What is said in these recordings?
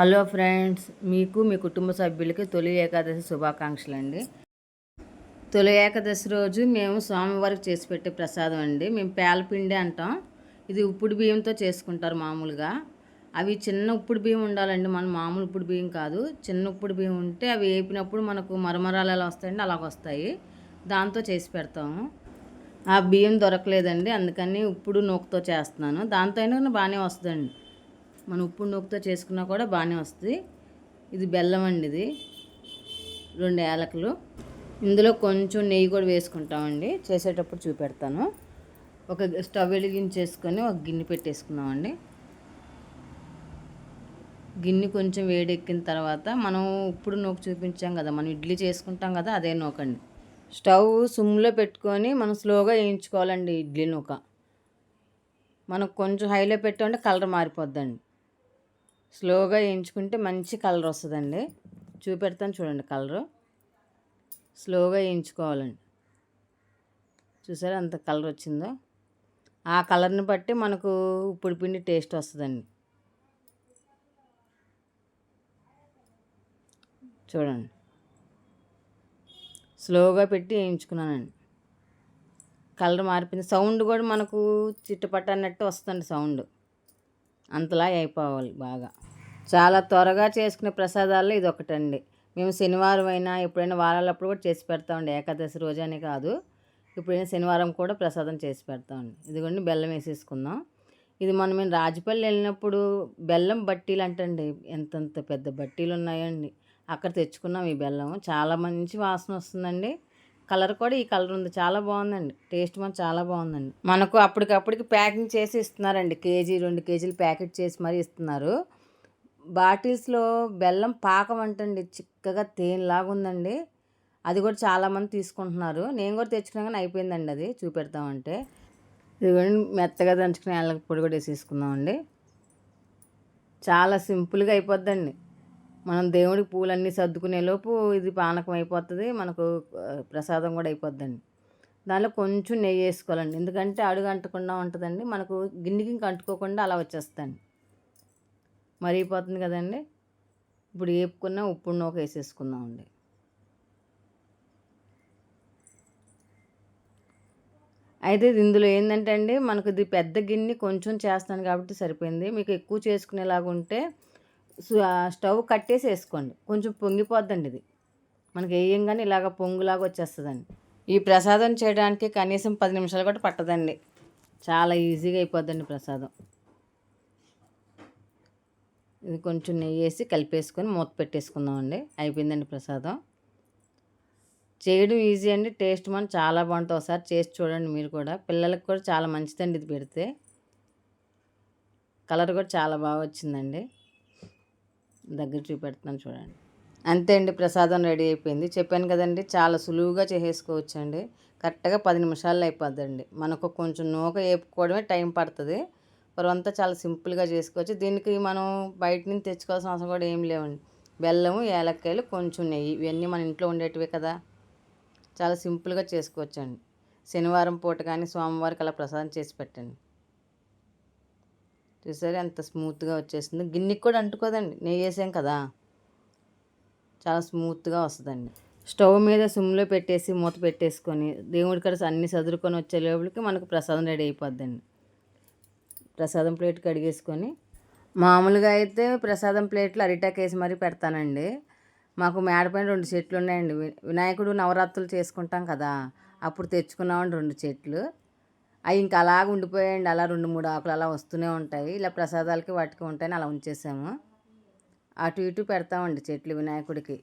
Hello friends మీకు మీ కుటుంబ సభ్యులకి తొలి ఏకాదశి శుభాకాంక్షలు అండి తొలి ఏకాదశి రోజు మేము స్వామివారికి చేసి పెట్టే ప్రసాదం అండి. మేము పేలపిండి అంటాం. ఇది ఉప్పుడు బియ్యంతో చేసుకుంటారు మామూలుగా. అవి చిన్న ఉప్పుడు బియ్యం ఉండాలండి. మన మామూలు ఉప్పుడు బియ్యం కాదు. చిన్న ఉప్పుడు బియ్యం ఉంటే అవి వేపినప్పుడు మనకు మరమరాలు ఎలా వస్తాయండి అలాగ వస్తాయి. దాంతో చేసి పెడతాము. ఆ బియ్యం దొరకలేదండి. అందుకని ఇప్పుడు నూకతో చేస్తున్నాను. దాంతో అయినా బాగానే వస్తుందండి. మనం ఉప్పు నూకతో చేసుకున్నా కూడా బాగానే వస్తుంది. ఇది బెల్లం అండి ఇది. రెండు యాలకులు. ఇందులో కొంచెం నెయ్యి కూడా వేసుకుంటామండి. చేసేటప్పుడు చూపెడతాను. ఒక స్టవ్ వెలిగించేసుకొని ఒక గిన్నె పెట్టేసుకున్నామండి గిన్నె కొంచెం వేడెక్కిన తర్వాత మనం ఇప్పుడు నూక చూపించాం కదా మనం ఇడ్లీ చేసుకుంటాం కదా అదే నూకండి. స్టవ్ సుమ్లో పెట్టుకొని మనం స్లోగా వేయించుకోవాలండి ఇడ్లీ నూక. మనం కొంచెం హైలో పెట్టామంటే కలర్ మారిపోద్దండి. స్లోగా వేయించుకుంటే మంచి కలర్ వస్తుందండి. చూపెడతాను చూడండి కలరు. స్లోగా వేయించుకోవాలండి చూసారా అంత కలర్ వచ్చిందో? ఆ కలర్ని బట్టి మనకు ఉప్పుడు పిండి టేస్ట్ వస్తుందండి. చూడండి. స్లోగా పెట్టి వేయించుకున్నానండి కలర్ మారిపోయింది. సౌండ్ కూడా మనకు చిట్టుపట్ట అన్నట్టు వస్తుంది సౌండ్. అంతలా అయిపోవాలి బాగా. చాలా త్వరగా చేసుకునే ప్రసాదాల్లో ఇది ఒకటండి మేము శనివారం అయినా ఎప్పుడైనా వారాలప్పుడు కూడా చేసి పెడతామండి. ఏకాదశి రోజు అని కాదు. ఇప్పుడైనా శనివారం కూడా ప్రసాదం చేసి పెడతామండి. ఇదిగోండి బెల్లం వేసేసుకుందాం. ఇది మనం మేము రాజపల్లి వెళ్ళినప్పుడు బెల్లం బట్టీలు అంటండి ఎంతంత పెద్ద బట్టీలు ఉన్నాయండి అక్కడ తెచ్చుకున్నాం ఈ బెల్లం చాలా మంచి వాసన వస్తుందండి. కలర్ కూడా ఈ కలర్ ఉంది. చాలా బాగుందండి. టేస్ట్ మనం చాలా బాగుందండి. మనకు అప్పటికప్పటికి ప్యాకింగ్ చేసి ఇస్తున్నారండి. కేజీ రెండు కేజీలు ప్యాకెట్ చేసి మరీ ఇస్తున్నారు. బాటిల్స్లో బెల్లం పాకం అంటండి. చిక్కగా తేనెలాగా ఉందండి అది కూడా చాలామంది తీసుకుంటున్నారు. నేను కూడా తెచ్చుకున్నా కానీ అయిపోయిందండి అది. చూపెడతామంటే. ఇదిగోండి మెత్తగా దంచుకుని యాలకి పొడి కూడా వేసేసుకుందామండి. చాలా సింపుల్గా అయిపోద్దండి. మనం దేవుడికి పూలన్నీ సర్దుకునే లోపు ఇది పానకం అయిపోతుంది. మనకు ప్రసాదం కూడా అయిపోద్దండి. దానిలో కొంచెం నెయ్యి వేసుకోవాలండి. ఎందుకంటే అడుగు అంటకుండా ఉంటుందండి. మనకు గిన్నెకి ఇంక అంటుకోకుండా అలా వచ్చేస్తుంది మరిగిపోతుంది కదండి. ఇప్పుడు వేపుకున్న ఉప్పుడు నూక వేసేసుకుందామండి. అయితే ఇది ఇందులో ఏంటంటే అండి మనకు ఇది పెద్ద గిన్నె కొంచెం చేస్తాను కాబట్టి సరిపోయింది. మీకు ఎక్కువ చేసుకునేలాగా ఉంటే ఆ స్టవ్ కట్టేసి వేసుకోండి కొంచెం పొంగిపోద్దండి ఇది. మనకి వేయంగానే ఇలాగ పొంగులాగా వచ్చేస్తుందండి. ఈ ప్రసాదం చేయడానికి కనీసం పది నిమిషాలు కూడా పట్టదండి. చాలా ఈజీగా అయిపోద్దండి ప్రసాదం. ఇది కొంచెం నెయ్యి వేసి కలిపేసుకొని మూత పెట్టేసుకుందామండి. అయిపోయిందండి ప్రసాదం. చేయడం ఈజీ అండి. టేస్ట్ మనం చాలా బాగుంటుంది. ఒకసారి చేసి చూడండి మీరు కూడా. పిల్లలకు కూడా చాలా మంచిదండి ఇది పెడితే. కలర్ కూడా చాలా బాగా వచ్చిందండి. దగ్గర చూపెడుతున్నాను చూడండి. అంతే అండి ప్రసాదం రెడీ అయిపోయింది. చెప్పాను కదండి చాలా సులువుగా చేసేసుకోవచ్చండి. కరెక్ట్గా పది నిమిషాల్లో అయిపోద్దండి. మనకు కొంచెం నూక వేపుకోవడమే టైం పడుతుంది. పరువంతా చాలా సింపుల్గా చేసుకోవచ్చు. దీనికి మనం బయట నుంచి తెచ్చుకోవాల్సిన అవసరం కూడా ఏం లేవండి. బెల్లము ఏలక్కాయలు కొంచెం నెయ్యి ఇవన్నీ మన ఇంట్లో ఉండేటివే కదా. చాలా సింపుల్గా చేసుకోవచ్చండి. శనివారం పూట కానీ సోమవారికి అలా ప్రసాదం చేసి పెట్టండి. చూసారు ఎంత స్మూత్గా వచ్చేసింది. గిన్నెకి కూడా అంటుకోదండి. నెయ్యి వేసాం కదా. చాలా స్మూత్గా వస్తుందండి. స్టవ్ మీద సిమ్లో పెట్టేసి మూత పెట్టేసుకొని దేవుడి కడ అన్ని సదురుకొని వచ్చే లోపలికి మనకు ప్రసాదం రెడీ అయిపోద్దండి. ప్రసాదం ప్లేట్ కడిగేసుకొని మామూలుగా అయితే ప్రసాదం ప్లేట్లు అరిటాక్ వేసి మరీ పెడతానండి. మాకు మేడపైన రెండు చెట్లు ఉన్నాయండి. వి- వినాయకుడు నవరాత్రులు చేసుకుంటాం కదా అప్పుడు తెచ్చుకున్నామండి రెండు చెట్లు. అవి ఇంకా అలాగ ఉండిపోయాయండి. అలా రెండు మూడు ఆకులు అలా వస్తూనే ఉంటాయి. ఇలా ప్రసాదాలకి వాటికి ఉంటాయని అలా ఉంచేసాము. అటు ఇటు పెడతామండి చెట్లు వినాయకుడికి.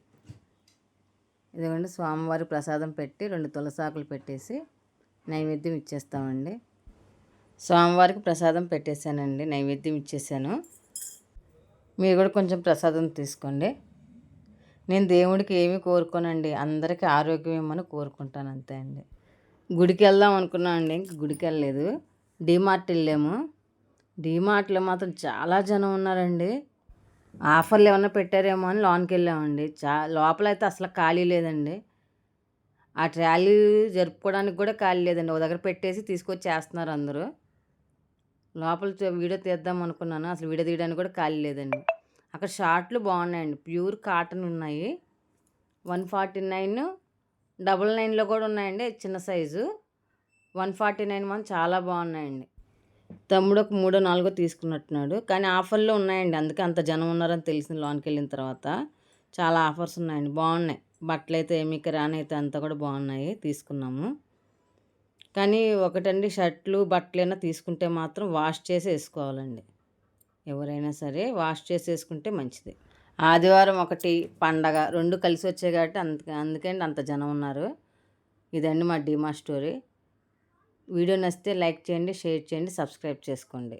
ఇదిగోండి స్వామివారి ప్రసాదం పెట్టి రెండు తులసాకులు పెట్టేసి నైవేద్యం ఇచ్చేస్తామండి. స్వామివారికి ప్రసాదం పెట్టేశానండి నైవేద్యం ఇచ్చేసాను మీరు కూడా కొంచెం ప్రసాదం తీసుకోండి. నేను దేవుడికి ఏమీ కోరుకోనండి అందరికీ ఆరోగ్యం ఇవ్వమని కోరుకుంటాను అంతే అండి. గుడికి వెళ్దాం అనుకున్నామండి ఇంక గుడికి వెళ్ళలేదు. డీమార్ట్ వెళ్ళాము. డీమార్ట్లో మాత్రం చాలా జనం ఉన్నారండి. ఆఫర్లు ఏమైనా పెట్టారేమో అని లోన్కి వెళ్ళామండి. చా లోపల అయితే అసలు ఖాళీ లేదండి. ఆ ట్రాలీ జరుపుకోవడానికి కూడా ఖాళీ లేదండి. ఒక దగ్గర పెట్టేసి తీసుకొచ్చి చేస్తున్నారు అందరూ. లోపల వీడియో తీద్దాం అనుకున్నాను. అసలు వీడియో తీయడానికి కూడా ఖాళీ లేదండి. అక్కడ షార్ట్లు బాగున్నాయండి. ప్యూర్ కాటన్ ఉన్నాయి. వన్ ఫార్టీ నైన్ డబల్ నైన్లో కూడా ఉన్నాయండి. చిన్న సైజు. వన్ ఫార్టీ నైన్ మనం చాలా బాగున్నాయండి. తమ్ముడు ఒక మూడో నాలుగో తీసుకున్నట్టున్నాడు. కానీ ఆఫర్లో ఉన్నాయండి. అందుకే అంత జనం ఉన్నారని తెలిసింది లోనికి వెళ్ళిన తర్వాత. చాలా ఆఫర్స్ ఉన్నాయండి. బాగున్నాయి. బట్టలు అయితే ఏమి రాని అయితే అంతా కూడా బాగున్నాయి. తీసుకున్నాము. కానీ ఒకటండి షర్ట్లు బట్టలైనా తీసుకుంటే మాత్రం వాష్ చేసి వేసుకోవాలండి. ఎవరైనా సరే వాష్ చేసి వేసుకుంటే మంచిది. ఆదివారం ఒకటి పండగ రెండు కలిసి వచ్చాయి కాబట్టి అందుకే అందుకండి అంత జనం ఉన్నారు. ఇదండి మా డిమా స్టోరీ. వీడియో నచ్చితే లైక్ చేయండి షేర్ చేయండి సబ్స్క్రైబ్ చేసుకోండి.